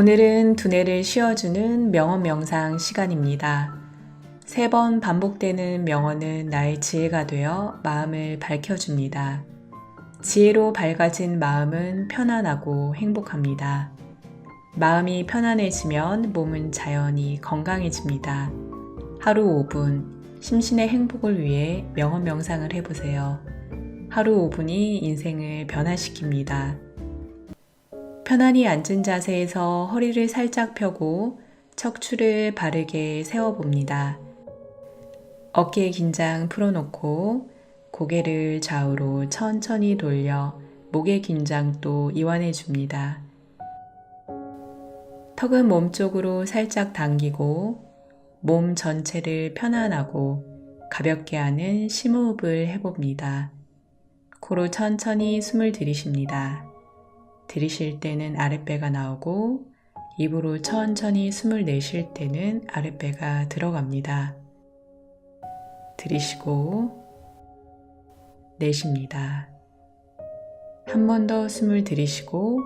오늘은 두뇌를 쉬어주는 명언 명상 시간입니다. 세 번 반복되는 명언은 나의 지혜가 되어 마음을 밝혀줍니다. 지혜로 밝아진 마음은 편안하고 행복합니다. 마음이 편안해지면 몸은 자연히 건강해집니다. 하루 5분, 심신의 행복을 위해 명언 명상을 해보세요. 하루 5분이 인생을 변화시킵니다. 편안히 앉은 자세에서 허리를 살짝 펴고 척추를 바르게 세워봅니다. 어깨 긴장 풀어놓고 고개를 좌우로 천천히 돌려 목의 긴장도 이완해 줍니다. 턱은 몸쪽으로 살짝 당기고 몸 전체를 편안하고 가볍게 하는 심호흡을 해봅니다. 코로 천천히 숨을 들이쉽니다. 들이쉴 때는 아랫배가 나오고 입으로 천천히 숨을 내쉴 때는 아랫배가 들어갑니다. 들이쉬고 내쉽니다. 한 번 더 숨을 들이쉬고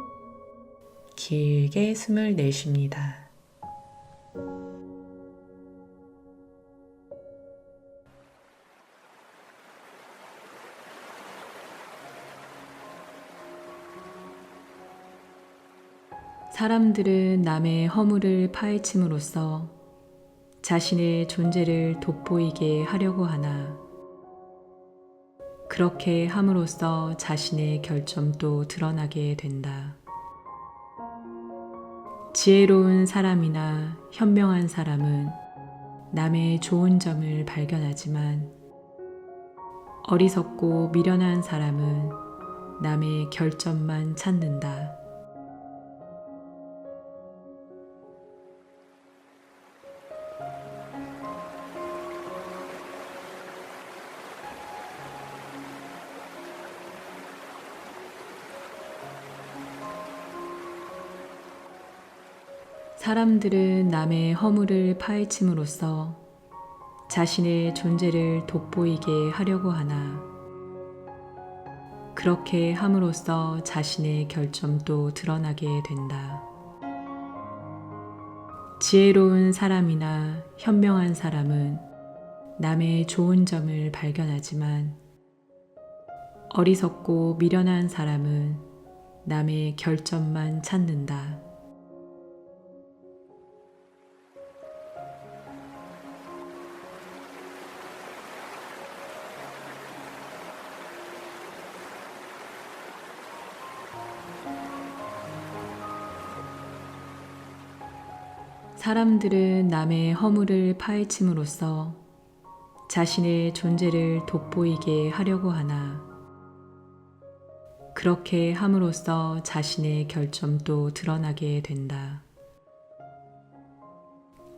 길게 숨을 내쉽니다. 사람들은 남의 허물을 파헤침으로써 자신의 존재를 돋보이게 하려고 하나, 그렇게 함으로써 자신의 결점도 드러나게 된다. 지혜로운 사람이나 현명한 사람은 남의 좋은 점을 발견하지만 어리석고 미련한 사람은 남의 결점만 찾는다. 사람들은 남의 허물을 파헤침으로써 자신의 존재를 돋보이게 하려고 하나, 그렇게 함으로써 자신의 결점도 드러나게 된다. 지혜로운 사람이나 현명한 사람은 남의 좋은 점을 발견하지만 어리석고 미련한 사람은 남의 결점만 찾는다. 사람들은 남의 허물을 파헤침으로써 자신의 존재를 돋보이게 하려고 하나, 그렇게 함으로써 자신의 결점도 드러나게 된다.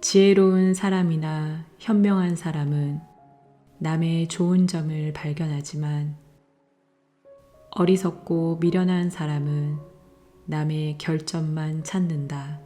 지혜로운 사람이나 현명한 사람은 남의 좋은 점을 발견하지만 어리석고 미련한 사람은 남의 결점만 찾는다.